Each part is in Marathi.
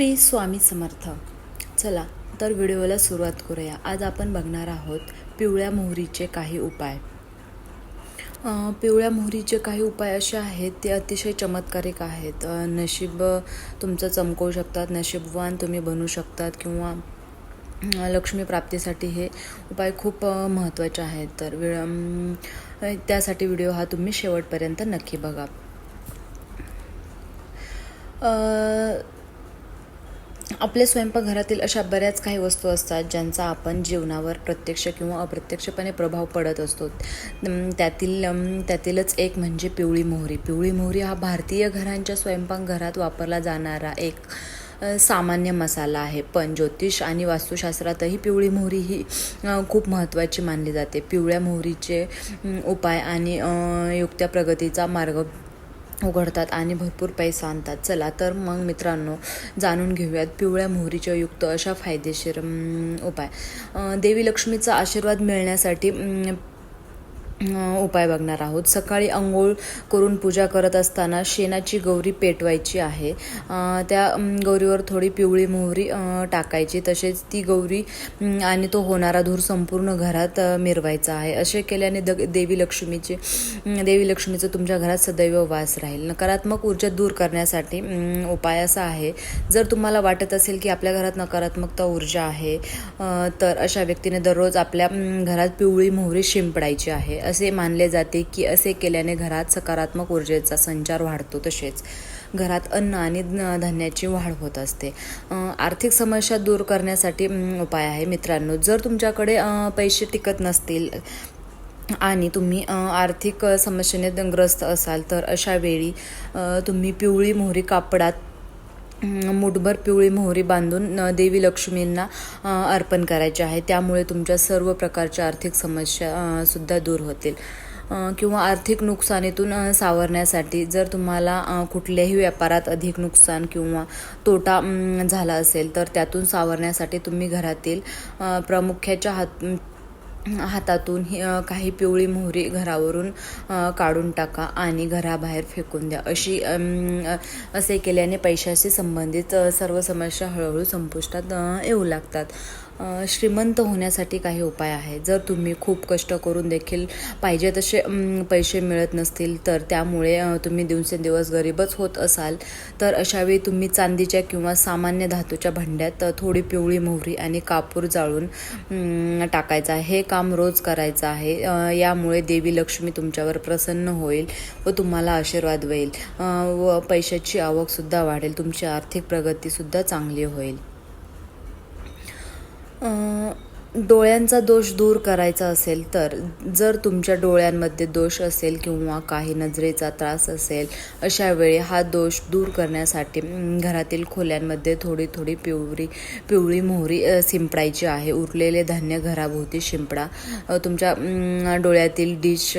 श्री स्वामी समर्थ. चला तर व्हिडिओला सुरुवात करूया. आज आपण बघणार आहोत पिवळ्या मोहरीचे काही उपाय. पिवळ्या मोहरीचे काही उपाय असे आहेत ते अतिशय चमत्कारिक आहेत. नशीब तुमचं चमकवू शकतात नशीबवान तुम्ही बनू शकतात किंवा लक्ष्मी प्राप्तीसाठी हे उपाय खूप महत्त्वाचे आहेत. तर वेळ त्यासाठी व्हिडिओ हा तुम्ही शेवटपर्यंत नक्की बघा. आपल्या स्वयंपाकघरातील अशा बऱ्याच काही वस्तू असतात ज्यांचा आपण जीवनावर प्रत्यक्ष किंवा अप्रत्यक्षपणे प्रभाव पडत असतो. त्यातील त्यातीलच एक म्हणजे पिवळी मोहरी. पिवळी मोहरी हा भारतीय घरांच्या स्वयंपाकघरात वापरला जाणारा एक सामान्य मसाला आहे. पण ज्योतिष आणि वास्तुशास्त्रातही पिवळी मोहरी ही खूप महत्त्वाची मानली जाते. पिवळ्या मोहरीचे उपाय आणि युक्त्या प्रगतीचा मार्ग उघडतात आणि भरपूर पैसा आणतात. चला तर मग मित्रांनो जाणून घेऊयात पिवळ्या मोहरीच्या युक्त अशा फायदेशीर उपाय. देवी लक्ष्मीचा आशीर्वाद मिळण्यासाठी उपाय बघणार आहोत. सकाळी आंघोळ करून पूजा करत असताना शेणाची गौरी पेटवायची आहे. त्या गौरीवर थोडी पिवळी मोहरी टाकायची. तसेच ती गौरी आणि तो होणारा धूर संपूर्ण घरात मिरवायचा आहे. असे केल्याने द देवी लक्ष्मीचे देवी लक्ष्मीचं तुमच्या घरात सदैव वास राहील. नकारात्मक ऊर्जा दूर करण्यासाठी उपाय असा आहे. जर तुम्हाला वाटत असेल की आपल्या घरात नकारात्मकता ऊर्जा आहे तर अशा व्यक्तीने दररोज आपल्या घरात पिवळी मोहरी शिंपडायची आहे. असे मानले जाते की असे केल्याने घरात सकारात्मक ऊर्जेचा संचार वाढतो तसेच घरात अन्न आणि धान्याची वाढ होत असते. आर्थिक समस्या दूर करण्यासाठी उपाय आहे. मित्रांनो जर तुमच्याकडे पैसे टिकत नसतील आणि तुम्ही आर्थिक समस्येने ग्रस्त असाल तर अशा वेळी तुम्ही पिवळी मोहरी कापडात मुठभर पिवळी मोहरी बांधून देवी लक्ष्मींना अर्पण करायचे आहे. त्यामुळे तुमच्या सर्व प्रकारच्या आर्थिक समस्या सुद्धा दूर होतील. किंवा आर्थिक नुकसानीतून सावरण्यासाठी जर तुम्हाला कुठल्याही व्यापारात अधिक नुकसान किंवा तोटा झाला असेल तर त्यातून सावरण्यासाठी तुम्ही घरातील प्रामुख्याच्या हात हातातून ही, काही पिवळी मोहरी घरावरून काढून टाका आणि घराबाहेर फेकून द्या. अशी असे केल्याने पैशाशी संबंधित सर्व समस्या हळूहळू संपुष्टात येऊ लागतात. श्रीमंत होण्यासाठी काही उपाय आहे जर तुम्ही खूप कष्ट करून देखील पाहिजे तसे पैसे मिळत नसतील तर त्यामुळे तुम्ही दिवसेंदिवस गरीबच होत असाल तर अशावेळी तुम्ही चांदीच्या किंवा सामान्य धातूच्या भांड्यात थोडी पिवळी मोहरी आणि कापूर जाळून टाकायचा टाकायचं आहे. हे काम रोज करायचं आहे. यामुळे देवी लक्ष्मी तुमच्यावर प्रसन्न होईल व तुम्हाला आशीर्वाद होईल व पैशाची आवकसुद्धा वाढेल. तुमची आर्थिक प्रगतीसुद्धा चांगली होईल. डोळ्यांचा दोष दूर करायचा असेल तर जर तुमच्या डोळ्यांमध्ये दोष असेल किंवा काही नजरेचा त्रास असेल अशा वेळी हा दोष दूर करण्यासाठी घरातील खोल्यांमध्ये थोडी थोडी पिवळी पिवळी मोहरी शिंपडायची आहे. उरलेले धान्य घराभोवती शिंपडा. तुमच्या डोळ्यातील डिश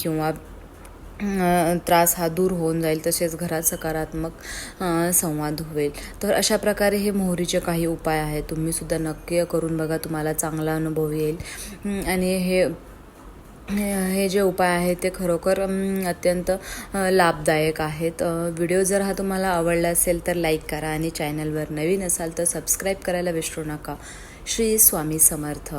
किंवा त्रास हा दूर होऊन जाईल तसेच घरात सकारात्मक संवाद होईल. तर अशा प्रकारे हे मोहरीचे काही उपाय आहेत. तुम्हीसुद्धा नक्की करून बघा तुम्हाला चांगला अनुभव येईल. आणि हे हे जे उपाय आहेत ते खरोखर अत्यंत लाभदायक आहेत. व्हिडिओ जर हा तुम्हाला आवडला असेल तर लाईक करा आणि चॅनलवर नवीन असाल तर सबस्क्राईब करायला विसरू नका. श्री स्वामी समर्थ.